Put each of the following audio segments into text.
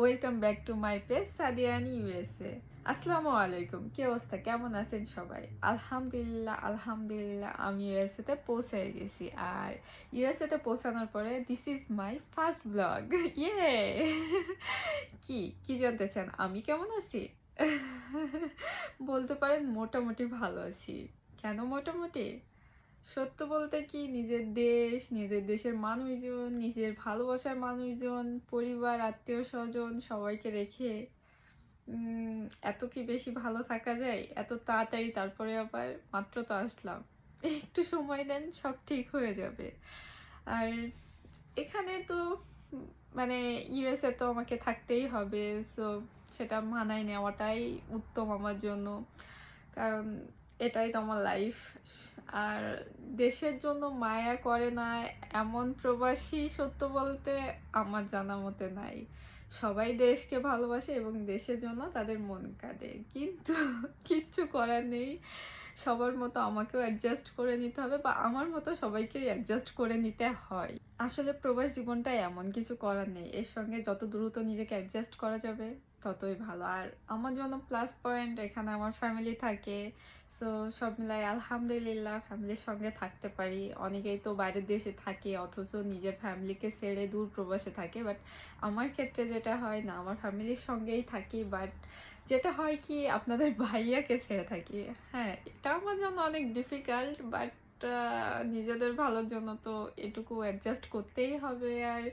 Welcome back to my page সাদিয়ানি USA আসসালামু আলাইকুম কি অবস্থা? কেমন আছেন সবাই? আলহামদুলিল্লাহ আলহামদুলিল্লাহ, আমি ইউএসএতে পৌঁছে গেছি। আর ইউএসএতে পৌঁছানোর পরে this is my first blog ইয়ে কি কি জানতে চান? আমি কেমন আছি? বলতে পারেন মোটামুটি ভালো আছি। কেন মোটামুটি? সত্য বলতে কি? নিজের দেশ, নিজের দেশের মানুষজন, নিজের ভালোবাসার মানুষজন, পরিবার, আত্মীয় স্বজন সবাইকে রেখে এত কি বেশি ভালো থাকা যায়? এত তাড়াতাড়ি তারপরে আবার মাত্র তো আসলাম। একটু সময় দেন, সব ঠিক হয়ে যাবে। আর এখানে তো মানে ইউএসএ তো আমাকে থাকতেই হবে সো সেটা মানায় নেওয়াটাই উত্তম আমার জন্য। কারণ এটাই তো আমার লাইফ আর দেশের জন্য মায়া করে না এমন প্রবাসী সত্য বলতে আমার জানা মতে নাই। সবাই দেশকে ভালোবাসে এবং দেশের জন্য তাদের মন কাঁদে। কিন্তু কিচ্ছু করার নেই। সবার মতো আমাকেও অ্যাডজাস্ট করে নিতে হবে বা আমার মতো সবাইকে অ্যাডজাস্ট করে নিতে হয়। আসলে প্রবাস জীবনটা এমন কিছু করার নেই। এর সঙ্গে যত দ্রুত নিজেকে অ্যাডজাস্ট করা যাবে, ততই ভালো। আর আমার জন্য প্লাস পয়েন্ট এখানে আমার ফ্যামিলি থাকে। সো সব মিলাই আলহামদুলিল্লাহ ফ্যামিলির সঙ্গে থাকতে পারি। অনেকেই তো বাইরের দেশে থাকে, অথচ নিজের ফ্যামিলিকে ছেড়ে দূর প্রবাসে থাকে। বাট আমার ক্ষেত্রে যেটা হয় না, আমার ফ্যামিলির সঙ্গেই থাকি বাট যেটা হয় কি, আপনাদের ভাইয়াকে ছেড়ে থাকি। হ্যাঁ এটা আমার জন্য অনেক ডিফিকাল্ট বাট নিজেদের ভালোর জন্য তো এটুকু অ্যাডজাস্ট করতেই হবে আর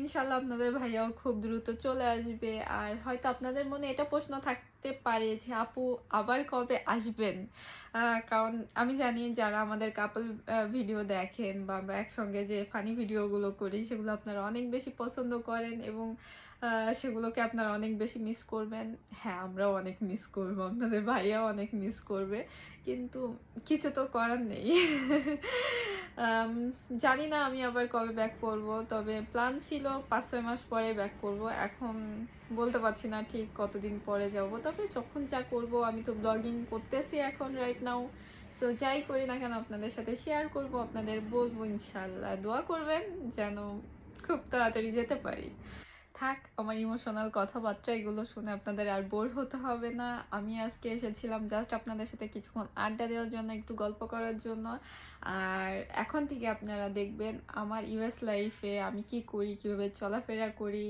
ইনশাল্লাহ আপনাদের ভাইয়াও খুব দ্রুত চলে আসবে। আর হয়তো আপনাদের মনে এটা প্রশ্ন থাকতে পারে যে, আপু, আবার কবে আসবেন? কারণ আমি জানি যারা আমাদের কাপল ভিডিও দেখেন বা আমরা একসঙ্গে যে ফানি ভিডিওগুলো করি, সেগুলো আপনারা অনেক বেশি পছন্দ করেন এবং সেগুলোকে আপনারা অনেক বেশি মিস করবেন। হ্যাঁ আমরাও অনেক মিস করব, আপনাদের ভাইয়াও অনেক মিস করবে, কিন্তু কিছু তো করার নেই। জানি না আমি আবার কবে ব্যাক করব, তবে প্ল্যান ছিল, পাঁচ, ছয় মাস পরে ব্যাক করব। এখন বলতে পারছি না ঠিক কতদিন পরে যাব। তবে যখন যা করব, আমি তো ব্লগিং করতেছি এখন রাইট নাও সো যাই করি না কেন আপনাদের সাথে শেয়ার করব, আপনাদের বলব ইনশাল্লাহ দোয়া করবেন যেন খুব তাড়াতাড়ি যেতে পারি। থাক, আমার ইমোশনাল কথাবার্তা এগুলো শুনে আপনাদের আর বোর হতে হবে না। আমি আজকে এসেছিলাম জাস্ট আপনাদের সাথে কিছুক্ষণ আড্ডা দেওয়ার জন্য, একটু গল্প করার জন্য। আর এখন থেকে আপনারা দেখবেন আমার ইউএস লাইফে আমি কি করি, কীভাবে চলাফেরা করি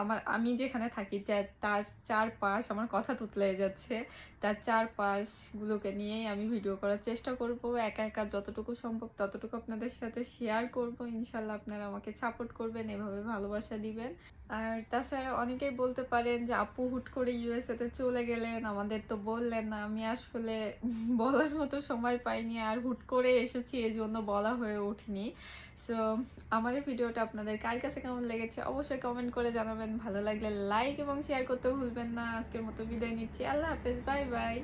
আমার, আমি যেখানে থাকি তার চারপাশ আমার কথা তুতলে যাচ্ছে, তার চারপাশগুলোকে নিয়েই আমি ভিডিও করার চেষ্টা করব, একা একা যতটুকু সম্ভব ততটুকু আপনাদের সাথে শেয়ার করব, ইনশাল্লাহ আপনারা আমাকে সাপোর্ট করবেন, এভাবে ভালোবাসা দিবেন। আর তাছাড়া অনেকেই বলতে পারেন যে, আপু, হুট করে ইউএসএতে চলে গেলেন, আমাদের তো বললেন না। আমি আসলে বলার মতো সময় পাইনি, আর হুট করে এসেছি, এই জন্য বলা হয়ে ওঠেনি। সো আমার এই ভিডিওটা আপনাদের কার কাছে কেমন লেগেছে? অবশ্যই কমেন্ট করে জানাবেন। ভালো লাগলে লাইক এবং শেয়ার করতে ভুলবেন না। আজকের মতো বিদায় নিচ্ছি। আল্লাহ হাফেজ। Bye bye.